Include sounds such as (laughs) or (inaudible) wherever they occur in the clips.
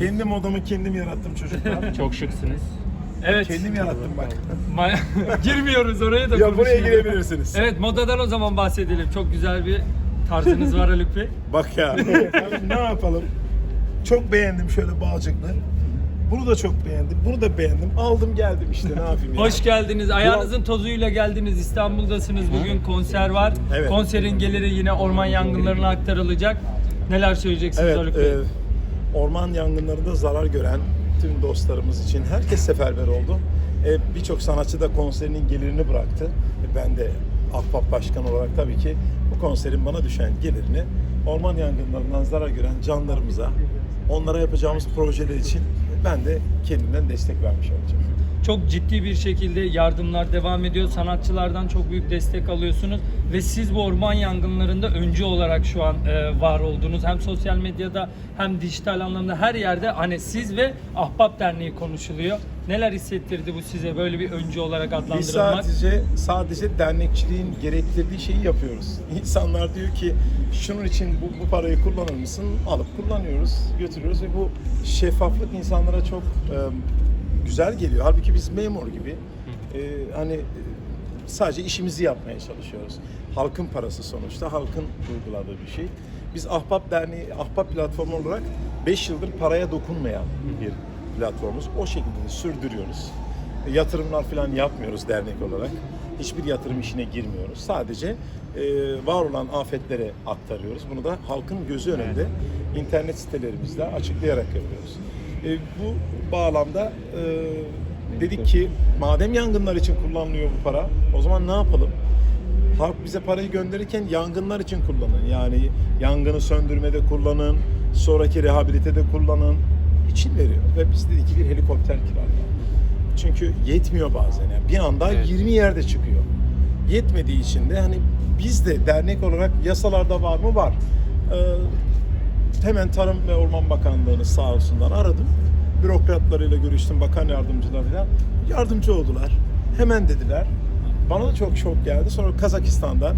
Kendi modamı kendim yarattım çocuklar. (laughs) Çok şıksınız. Evet. kendim yarattım bak. Ma- (laughs) Girmiyoruz oraya da Ya buraya konuşuyoruz. girebilirsiniz. Evet modadan o zaman bahsedelim. Çok güzel bir tarzınız var Haluk Bey. (laughs) Bak ya. Ne yapalım? Çok beğendim şöyle bağcıklı. Bunu da çok beğendim. Bunu da beğendim. Aldım geldim işte ne yapayım ya. Hoş geldiniz. Ayağınızın tozuyla geldiniz. İstanbul'dasınız. Bugün konser var. Evet. Konserin geliri yine orman yangınlarına aktarılacak. Neler söyleyeceksiniz Evet, Haluk Bey? e, orman yangınlarında zarar gören tüm dostlarımız için herkes seferber oldu. E, Birçok sanatçı da konserinin gelirini bıraktı. E, ben de Ahbap Başkanı olarak tabii ki bu konserin bana düşen gelirini orman yangınlarından zarar gören canlarımıza, onlara yapacağımız projeler için ben de kendimden destek vermiş olacağım. Çok ciddi bir şekilde yardımlar devam ediyor. Sanatçılardan çok büyük destek alıyorsunuz ve siz bu orman yangınlarında öncü olarak şu an e, var oldunuz. Hem sosyal medyada hem dijital anlamda her yerde hani siz ve Ahbap Derneği konuşuluyor. Neler hissettirdi bu size böyle bir öncü olarak Biz adlandırılmak? sadece sadece dernekçiliğin gerektirdiği şeyi yapıyoruz. (laughs) İnsanlar diyor ki şunun için bu, bu parayı kullanır mısın? Alıp kullanıyoruz, götürüyoruz ve bu şeffaflık insanlara çok e, güzel geliyor. Halbuki biz memur gibi e, hani e, sadece işimizi yapmaya çalışıyoruz. Halkın parası sonuçta, halkın uyguladığı bir şey. Biz Ahbap Derneği, Ahbap platformu olarak 5 yıldır paraya dokunmayan bir platformumuz. O şekilde de sürdürüyoruz. Yatırımlar falan yapmıyoruz dernek olarak. Hiçbir yatırım işine girmiyoruz. Sadece e, var olan afetlere aktarıyoruz. Bunu da halkın gözü önünde internet sitelerimizde açıklayarak yapıyoruz. E, bu bağlamda e, dedik ki madem yangınlar için kullanılıyor bu para, o zaman ne yapalım? Halk bize parayı gönderirken yangınlar için kullanın. Yani yangını söndürmede kullanın, sonraki rehabilitede kullanın için veriyor. Ve biz dedik ki bir helikopter kiralayalım. Çünkü yetmiyor bazen. Yani bir anda Evet. 20 yerde çıkıyor. Yetmediği için de hani biz de dernek olarak yasalarda var mı? Var. Ee, hemen Tarım ve Orman Bakanlığı'nı sağ olsunlar aradım. Bürokratlarıyla görüştüm, bakan yardımcılarıyla. Yardımcı oldular. Hemen dediler. Bana da çok şok geldi. Sonra Kazakistan'dan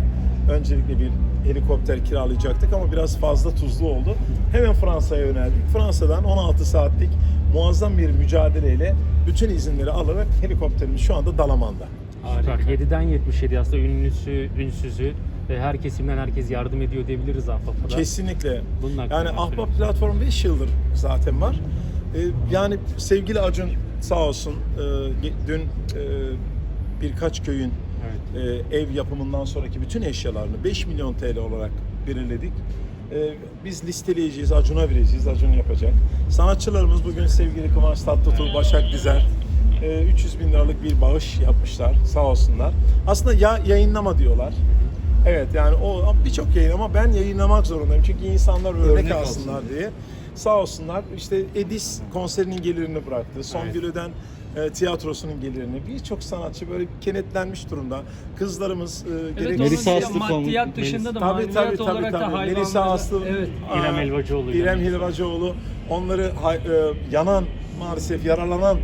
öncelikle bir helikopter kiralayacaktık ama biraz fazla tuzlu oldu. Hemen Fransa'ya yöneldik. Fransa'dan 16 saatlik muazzam bir mücadeleyle bütün izinleri alarak helikopterimiz şu anda Dalaman'da. Süper. 7'den 77 aslında ünlüsü, ünsüzü ve her kesimden herkes yardım ediyor diyebiliriz Ahbap'a da. Kesinlikle. Bunun hakkında Yani Ahbap söylüyorsun? platformu 5 yıldır zaten var. Ee, yani sevgili Acun sağ olsun e, dün e, birkaç köyün Evet. e, ev yapımından sonraki bütün eşyalarını 5 milyon TL olarak belirledik. E, biz listeleyeceğiz, Acun'a vereceğiz, Acun yapacak. Sanatçılarımız bugün sevgili Kıvanç Tatlıtuğ, Başak Dizer e, 300 bin liralık bir bağış yapmışlar sağ olsunlar. Aslında ya yayınlama diyorlar. Evet yani o birçok yayın ama ben yayınlamak zorundayım çünkü insanlar örnek, Örnek alsınlar diye. Sağ olsunlar işte Edis konserinin gelirini bıraktı. Songül'den e, tiyatrosunun gelirini. Birçok sanatçı böyle kenetlenmiş durumda. Kızlarımız e, gerek- Evet, Melisa Aslı maddiyat dışında da Tabii tabii tabii olarak da tabii. hayvanları. Melisa Aslı, Evet. İrem aa, Helvacıoğlu İrem. Helvacıoğlu onları e, yanan maalesef yaralanan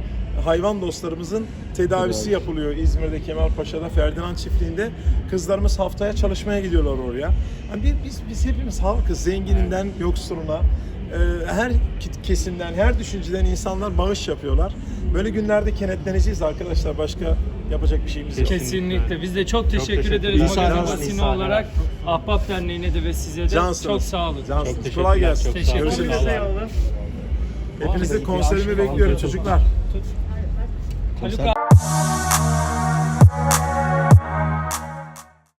hayvan dostlarımızın tedavisi yapılıyor İzmir'de Kemalpaşa'da Ferdinand çiftliğinde. Kızlarımız haftaya çalışmaya gidiyorlar oraya. Yani biz biz hepimiz halkız zengininden yoksuluna e, her kesimden, her düşünceden insanlar bağış yapıyorlar. Böyle günlerde kenetleneceğiz arkadaşlar. Başka yapacak bir şeyimiz yok. Kesinlikle. Biz de çok teşekkür teşekkür ederiz İnsan- olarak. Ahbap Derneği'ne de ve size de Cansınız. çok sağ olun. Cansınız. Çok Kolay gelsin. çok. Sağ olun. Hepinizi konserime bekliyorum çocuklar. Haluk